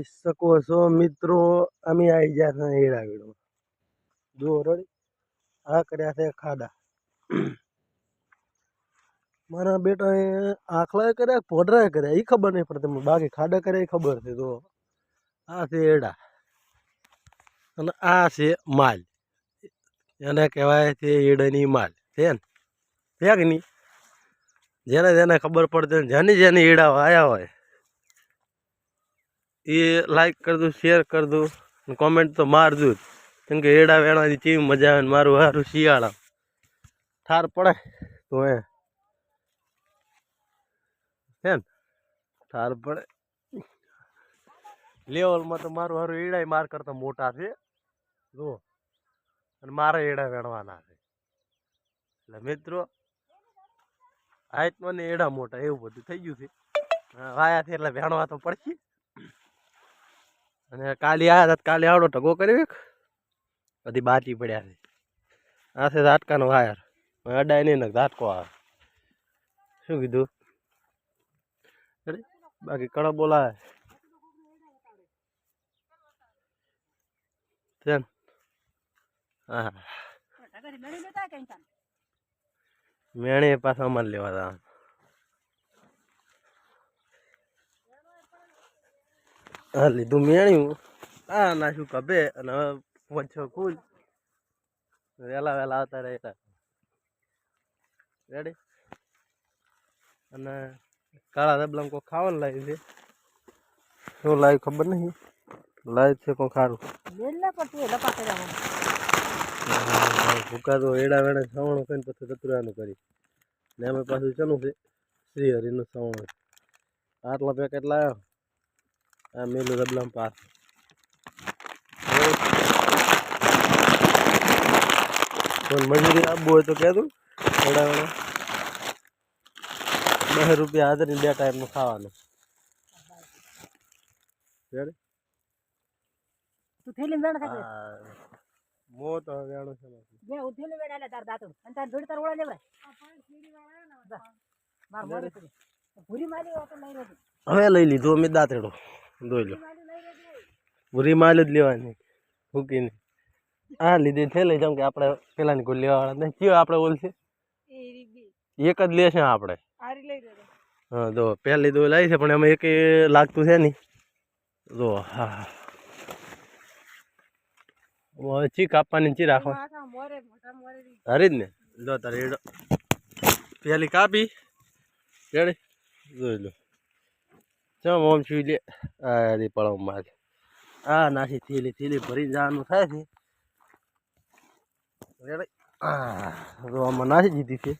જોઈ શકો છો મિત્રો. અમે આવી ગયા છે હેડા વેડમાં જુઓ રડી. આ કર્યા છે ખાડા. મારા બેટા એ આખલાએ કર્યા પોડરા કર્યા એ ખબર નહીં પડતી. મને બાકી ખાડા કર્યા એ ખબર છે તો આ છે એડા અને આ છે માલ. એને કહેવાય છે એડાની માલ. છે ને? છે નહીં? જેને જેને ખબર પડતી જેની જેની એડા આવ્યા હોય એ લાઈક કરજો શેર કરજો અને કોમેન્ટ તો મારજો જ. કેમ કે એડા વેણવાની ચીવી મજા આવે ને મારું સારું શિયાળા. ઠાર પડે તો એ હે ને? ઠાર પડે. લેવલમાં તો મારું સારું એડાય માર કરતા મોટા છે. જુઓ. અને મારા એડા વેણવાના છે. એટલે મિત્રો હાઈટમાં ને એડા મોટા, એવું બધું થઈ ગયું છે. વાયા છે એટલે વેણવા તો પડશે. અને કાલે આવ્યા હતા કાલે આવડો ટગો કર્યો એક. બધી બાચી પડ્યા છે. આ છે ઝાટકાનો વાયર. અડાય નહીં ને ઝાટકો આવે. શું કીધું? બાકી કણો બોલાવે. છે ને? હા મેણે પાછા અમારે લેવા હતા હા લીધું મેણ્યું. હા નાખ્યું કભે અને હવે વચ્ચે કુલ વહેલા વહેલા આવતા રહેતા રેડી અને કાળા રબલામાં કોઈ ખાવાનું લાવ્યું છે? શું લાવ્યું ખબર નહીં. લાવ્યું છે કોઈ ખારું. ભૂકા તો એડા વેડા સવણું કરીને પછી કતરાનું કરી ને અમે પાછું ચાલું છે? શ્રી હરિનું સવણું. આટલા પેકેટ લાવ્યો? આ મેલું રબલામ કોઈ મજૂરી આપવું હોય તો કહેતું એડા વેડા દસ રૂપિયા હાજરી બે ટાઈમનું ખાવાનું. મો તો વેણું છે. જે ઉઠેલી વેણ એટલે તાર દાતું અને તાર જોડી તાર ઓળા લેવરાય. માર મોરે પડી ભૂરી મારી હવે લઈ લીધું અમે દાંતેડો દોઈ લો. પૂરી માલ જ લેવાની. મૂકીને હા લીધી છે લઈ જાઉં કે આપણે પેલાની કોઈ લેવાવાળા નહીં. કયો આપણે ઓલશે એક જ લેશે આપણે. હા જો પહેલી દોઈ લાવી છે પણ એમાં એક લાગતું છે નહીં. જો હા ચી કાપવાની ચી રાખવા? મોરે હરી જ ને? લો તારે પેલી કાપી. રેડી? જોઈ લો. ચમ ઓમ છું લે, આ રી પળવમાં આ નાખી થેલી થેલી ભરી જવાનું થાય છે. આમાં નાખી દીધી છે.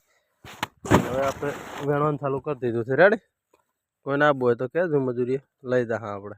હવે આપણે વેણવાનું ચાલુ કરી દીધું છે. રેડી? કોઈ ના બોય તો કહેજો મજૂરી લઈ જા હા આપણે.